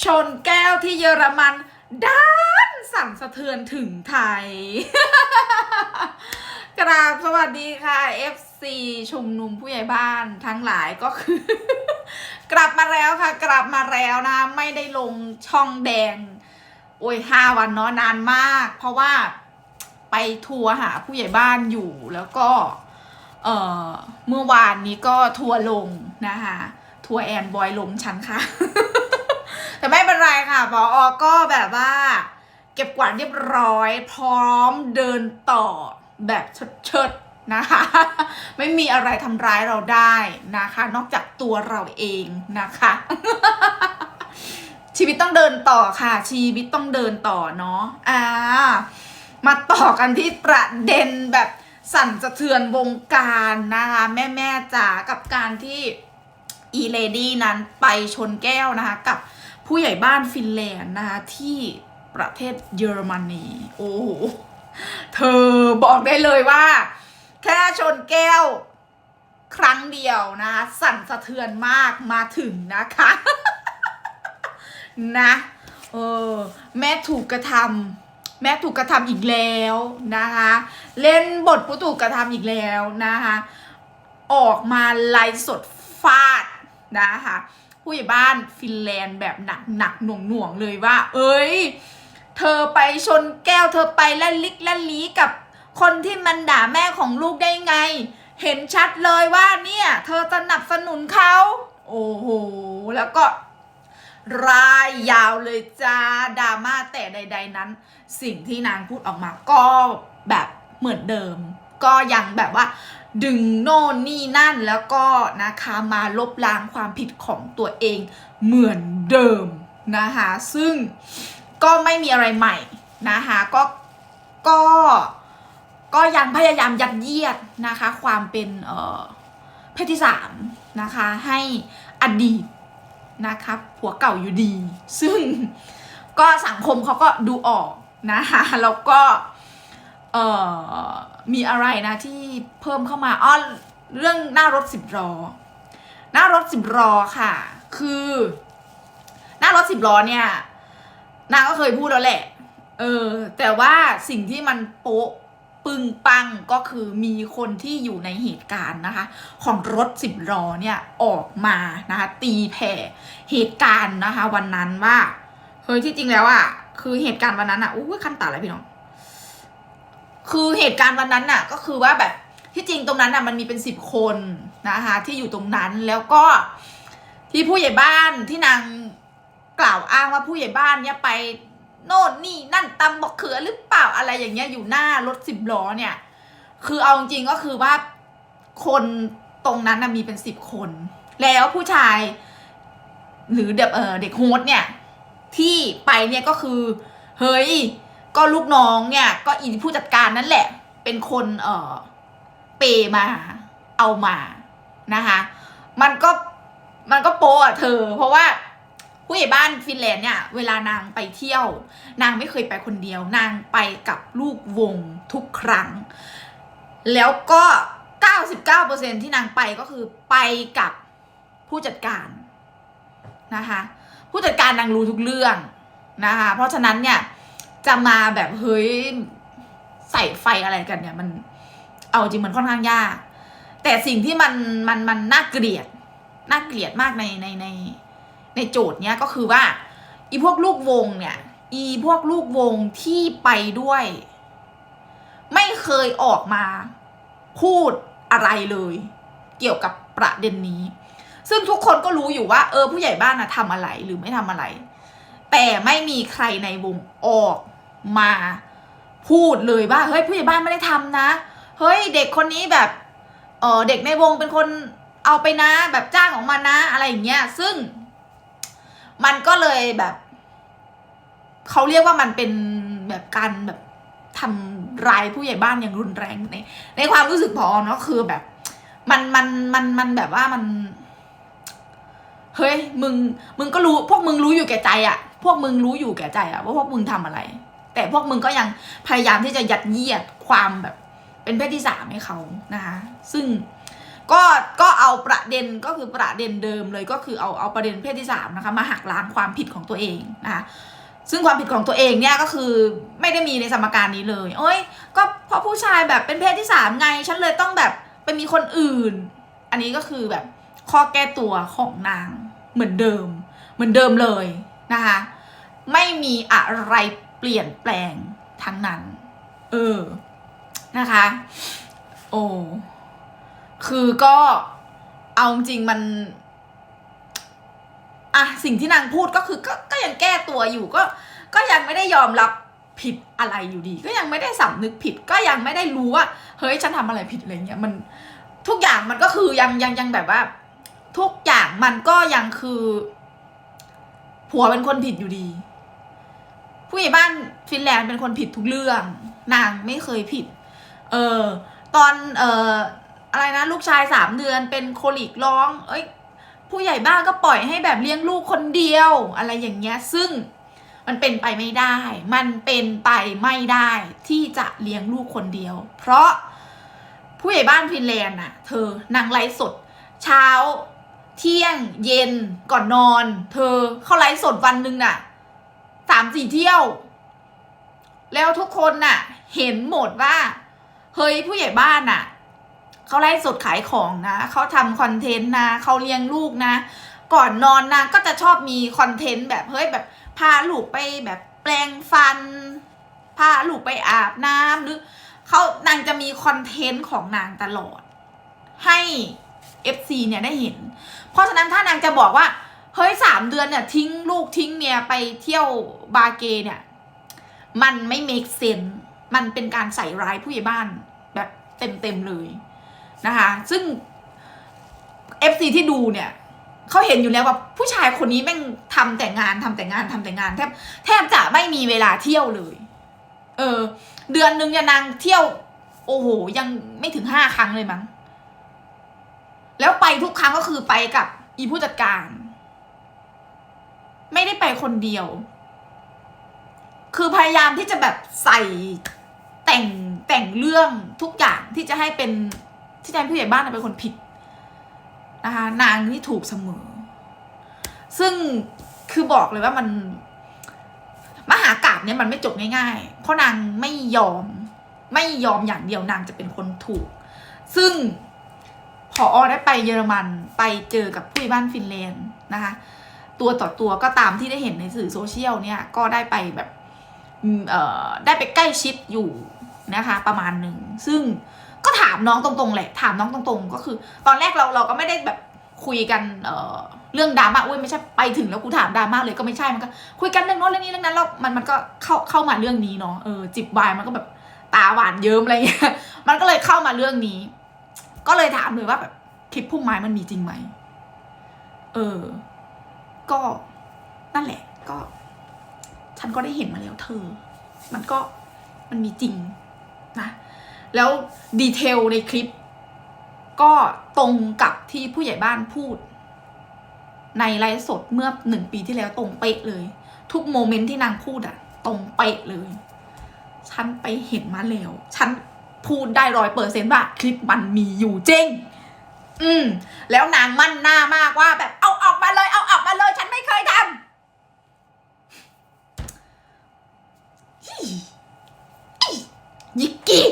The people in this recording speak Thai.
ชนแก้วที่เยอรมันด้านสั่นสะเทือนถึงไทย กราบสวัสดีค่ะ FC ชุมนุมผู้ใหญ่บ้านทั้งหลายก็คือ กลับมาแล้วค่ะ กลับมาแล้วนะ ไม่ได้ลงช่องแดง โอ้ยห้าวันเนาะนานมาก เพราะว่าไปทัวร์หาผู้ใหญ่บ้านอยู่แล้วก็ เออเมื่อวานนี้ก็ทัวร์ลงนะคะ ทัวร์แอนบอยลงชั้นค่ะ แต่ไม่เป็นไรค่ะพออก็แบบว่า เก็บกวาดเรียบร้อย พร้อมเดินต่อแบบเชิดๆนะคะ ไม่มีอะไรทำร้ายเราได้นะคะ นอกจากตัวเราเองนะคะ ชีวิตต้องเดินต่อค่ะ ชีวิตต้องเดินต่อเนาะอ่ามาต่อกันที่ประเด็นแบบสั่นสะเทือนวงการนะคะ แม่แม่จ๋ากับการที่อีเลดี้นั้นไปชนแก้วนะคะ กับ ผู้ใหญ่บ้านฟินแลนด์นะคะที่ประเทศเยอรมนีโอ้โหเธอบอกได้เลยว่า แค่ชนแก้ว ครั้งเดียวนะคะสั่นสะเทือนมากมาถึงนะคะ นะเออแม่ถูกกระทำแม่ถูกกระทำอีกแล้วนะคะ เล่นบทผู้ถูกกระทำอีกแล้วนะคะ ออกมาไลฟ์สดฟาดนะคะ ผู้ใหญ่บ้านฟินแลนด์แบบหนักหนักหน่วงหน่วงเลยว่า เอ้ย เธอไปชนแก้วเธอไปและลิกและลีกับคนที่มันด่าแม่ของลูกได้ไง เห็นชัดเลยว่าเนี่ย เธอสนับสนุนเขาโอ้โห แล้วก็รายยาวเลยจ้าดราม่าแต่ใด ๆนั้น สิ่งที่นางพูดออกมาก็แบบเหมือนเดิม ก็ยังแบบว่า ดึงโน่นนี่นั่นแล้วก็นะคะมาลบล้างความผิดของตัวเองเหมือนเดิมนะคะซึ่งก็ไม่มีอะไรใหม่นะคะก็ก็ก็ยังพยายามยัดเยียดนะคะความเป็นเอ่อเพศที่สามนะคะให้อดีตนะคะผัวเก่าอยู่ดี ซึ่งก็สังคมเขาก็ดูออกนะคะแล้วก็เอ่อ มีอะไรนะที่เพิ่มเข้ามาอ้อเรื่องหน้ารถสิบล้อหน้ารถสิบล้อค่ะ คือ หน้ารถสิบล้อเนี่ยนางก็เคยพูดแล้วแหละ เออ แต่ว่าสิ่งที่มันโป๊ะปึงปังก็คือมีคนที่อยู่ในเหตุการณ์นะคะ ของรถสิบล้อเนี่ยออกมานะคะ ตีแผ่เหตุการณ์นะคะ วันนั้นว่าเฮ้ยที่จริงแล้วอะคือเหตุการณ์วันนั้นอะอู้ขั้นตาอะไรพี่น้อง คือเหตุการณ์วันนั้นน่ะก็คือว่าแบบที่จริงตรงนั้นน่ะมันมีเป็นสิบคนนะคะที่อยู่ตรงนั้นแล้วก็ที่ผู้ใหญ่บ้านที่นางกล่าวอ้างว่าผู้ใหญ่บ้านเนี่ยไปโน่นนี่นั่นตำบอกเขือหรือเปล่าอะไรอย่างเงี้ยอยู่หน้ารถสิบล้อเนี่ย คือเอาจริงก็คือว่าคนตรงนั้นนะมีเป็นสิบคน แล้วผู้ชาย หรือเด็กเออเด็กโฮสเนี่ย ที่ไปเนี่ยก็คือ เฮ้ย ก็ลูกน้องเนี่ย ก็อีผู้จัดการนั่นแหละ เป็นคนเออเปมาเอามานะคะ มันก็มันก็โปะอะเธอ เพราะว่าผู้ใหญ่บ้านฟินแลนด์เนี่ย เวลานางไปเที่ยว นางไม่เคยไปคนเดียว นางไปกับลูกวงทุกครั้ง แล้วก็ 99%ที่นางไปก็คือไปกับผู้จัดการนะคะ ผู้จัดการนางรู้ทุกเรื่องนะคะ เพราะฉะนั้นเนี่ย จะมาแบบเฮ้ยใส่ไฟอะไรกันเนี่ย มันเอาจริงมันค่อนข้างยาก แต่สิ่งที่มันมันมันน่าเกลียดน่าเกลียดมากในในในในโจทย์เนี้ยก็คือว่าอีพวกลูกวงเนี่ย อีพวกลูกวงที่ไปด้วย ไม่เคยออกมาพูดอะไรเลย เกี่ยวกับประเด็นนี้ ซึ่งทุกคนก็รู้อยู่ว่า เออผู้ใหญ่บ้านนะทำอะไรหรือไม่ทำอะไร แต่ไม่มีใครในวงออก มาพูดเลยว่าเฮ้ยผู้ใหญ่บ้านไม่ได้ทำนะ เฮ้ยเด็กคนนี้แบบเออเด็กในวงเป็นคนเอาไปนะ แบบจ้างออกมานนะ อะไรอย่างเงี้ยซึ่ง มันก็เลยแบบเขาเรียกว่ามันเป็นแบบการแบบทำร้ายผู้ใหญ่บ้านอย่างรุนแรงในในความรู้สึกพอเนาะคือแบบ มันมันมันมันแบบว่ามัน เฮ้ย มึง มึงก็รู้ พวกมึงรู้อยู่แก่ใจอะพวกมึงรู้อยู่แก่ใจอะว่าพวกมึงทำอะไร แต่พวกมึงก็ยังพยายามที่จะยัดเยียดความแบบเป็นเพศที่สามให้เขานะคะ ซึ่งก็ก็เอาประเด็นก็คือประเด็นเดิมเลยก็คือเอาเอาประเด็นเพศที่สามนะคะมาหักล้างความผิดของตัวเองนะคะซึ่งความผิดของตัวเองเนี่ยก็คือไม่ได้มีในสมการนี้เลย โอ้ยก็เพราะผู้ชายแบบเป็นเพศที่สามไง ฉันเลยต้องแบบไปมีคนอื่น อันนี้ก็คือแบบข้อแก้ตัวของนางเหมือนเดิม เหมือนเดิมเลยนะคะ ไม่มีอะไร เปลี่ยนแปลงทั้งนั้น เออ นะคะ โอ้คือก็เอาจริงมันอะสิ่งที่นางพูดก็คือก็ก็ยังแก้ตัวอยู่ก็ ก็ยังไม่ได้ยอมรับผิดอะไรอยู่ดี ก็ยังไม่ได้สำนึกผิด ก็ยังไม่ได้รู้ว่าเฮ้ยฉันทำอะไรผิดอะไรเงี้ยมันทุกอย่างมันก็คือยังยังยังแบบว่า ทุกอย่างมันก็ยังคือ ผัวเป็นคนผิดอยู่ดี ผู้ใหญ่บ้านฟินแลนด์เป็นคนผิดทุกเรื่อง นางไม่เคยผิด เออตอนเอ่ออะไรนะลูกชายสามเดือนเป็นโคลิกร้อง เอ้ย ผู้ใหญ่บ้านก็ปล่อยให้แบบเลี้ยงลูกคนเดียว อะไรอย่างเงี้ยซึ่งมันเป็นไปไม่ได้ มันเป็นไปไม่ได้ที่จะเลี้ยงลูกคนเดียว เพราะผู้ใหญ่บ้านฟินแลนด์น่ะ เธอนางไลฟ์สด เช้า เที่ยงเย็นก่อนนอน เธอเข้าไลฟ์สดวันหนึ่งน่ะ สามสี่เที่ยว แล้วทุกคนน่ะ เห็นหมดว่า เฮ้ยผู้ใหญ่บ้านน่ะเขาไลฟ์สดขายของนะเขาทำคอนเทนต์นะเขาเลี้ยงลูกนะ ก่อนนอนนางก็จะชอบมีคอนเทนต์แบบเฮ้ยแบบพาลูกไปแบบแปลงฟัน พาลูกไปอาบน้ำหรือเขานางจะมีคอนเทนต์ของนางตลอด ให้ FC เนี่ยได้เห็น เพราะฉะนั้นถ้านางจะบอกว่า เฮ้ยสามเดือนเนี่ยทิ้งลูกทิ้งเมียไปเที่ยวบาเกเนี่ย มันไม่ make sense มันเป็นการใส่ร้ายผู้ใหญ่บ้านแบบเต็มๆเลยนะคะ ซึ่ง FC ที่ดูเนี่ยเขาเห็นอยู่แล้วว่าผู้ชายคนนี้แม่งทำแต่งานทำแต่งานทำแต่งานแทบแทบจะไม่มีเวลาเที่ยวเลย เออ เดือนหนึ่งเนี่ยนางเที่ยว โอ้โห ยังไม่ถึงห้าครั้งเลยมั้ง แล้วไปทุกครั้งก็คือไปกับอีผู้จัดการ ไม่ได้ไปคนเดียว คือพยายามที่จะแบบใส่แต่งแต่งเรื่องทุกอย่างที่จะให้เป็นที่จะให้ผู้ใหญ่บ้านเป็นคนผิดนะคะนางนี่ถูกเสมอ ซึ่งคือบอกเลยว่ามัน มหากราบเนี่ยมันไม่จบง่ายๆ เพราะนางไม่ยอม ไม่ยอมอย่างเดียวนางจะเป็นคนถูก ซึ่งพออได้ไปเยอรมันไปเจอกับผู้ใหญ่บ้านฟินแลนด์นะคะ ตัวต่อตัวก็ตามที่ได้เห็นในสื่อโซเชียลเนี่ยก็ได้ไปแบบได้ไปใกล้ชิดอยู่นะคะประมาณหนึ่งซึ่งก็ถามน้องตรงๆแหละถามน้องตรงๆ ก็คือ ตอนแรกเราเราก็ไม่ได้แบบคุยกันเเรื่องดราม่าอุ้ยไม่ใช่ไปถึงแล้วกูถามดราม่าเลยก็ไม่ใช่มันก็ คุยกันเรื่องโน้นเรื่องนี้เรื่องนั้นแล้วมันมันก็เข้าเข้ามาเรื่องนี้เนาะเออจิบวายมันก็แบบตาหวานเยิ้มอะไรเงี้ยมันก็เลยเข้ามาเรื่องนี้ ก็เลยถามเลยว่าแบบคลิปพุ่มไม้มันมีจริงไหมเออ ก็นั่นแหละก็ ฉันก็ได้เห็นมาแล้วเธอ มันก็มันมีจริงนะ แล้วดีเทลในคลิป ก็ตรงกับที่ผู้ใหญ่บ้านพูด ในไลฟ์สดเมื่อหนึ่งปีที่แล้วตรงเป๊ะเลย ทุกโมเมนต์ที่นางพูดอะตรงเป๊ะเลย ฉันไปเห็นมาแล้ว ฉันพูดได้ร้อยเปอร์เซ็นต์ว่าคลิปมันมีอยู่จริง อืม แล้วนางมั่นหน้ามากว่าแบบเอา เคยทำยิกกี้